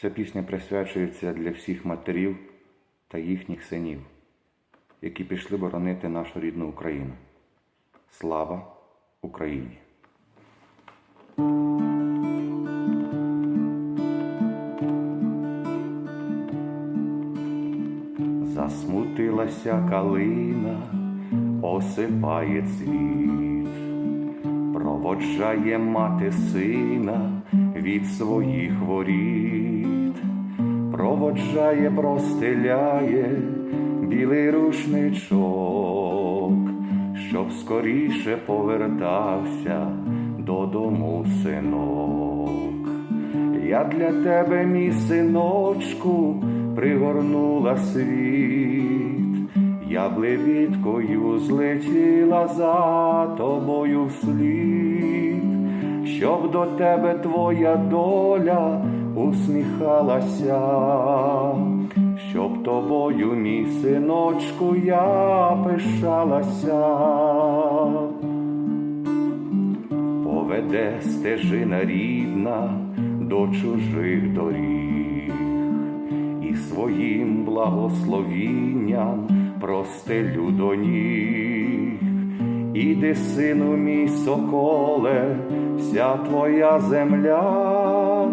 Ця пісня присвячується для всіх матерів та їхніх синів, які пішли боронити нашу рідну Україну. Слава Україні! Засмутилася калина, осипає цвіт, проводжає мати сина від своїх воріт, проводжає, простеляє білий рушничок, щоб скоріше повертався додому синок. Я для тебе, мій синочку, пригорнула світ, я б злетіла за тобою вслід, щоб до тебе твоя доля усміхалася, щоб тобою, мій синочку, я пишалася поведе стежина рідна до чужих доріг, і своїм благословінням простелю до ніг. Іди, сину мій соколе, вся твоя земля,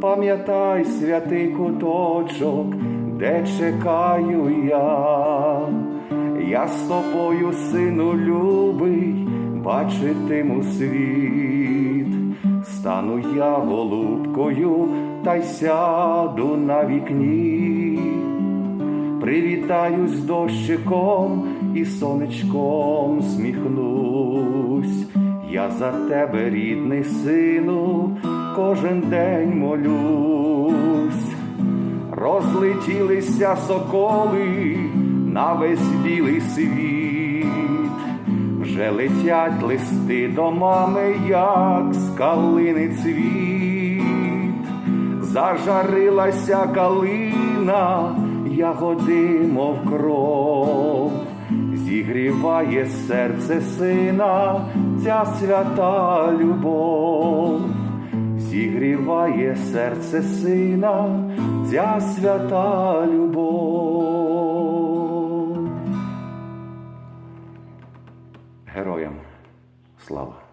пам'ятай святий куточок, де чекаю я. Я з тобою, сину любий, бачитиму світ, стану я голубкою та й сяду на вікні, привітаюсь дощиком і сонечком сміхнусь. Я за тебе, рідний сину, кожен день молюсь. Розлетілися соколи на весь білий світ, вже летять листи до мами, як з калини цвіт, зажарилася калина, ягоди, мов кров, зігріває серце сина, ця свята любов зігріває серце сина, ця свята любов. Героям слава!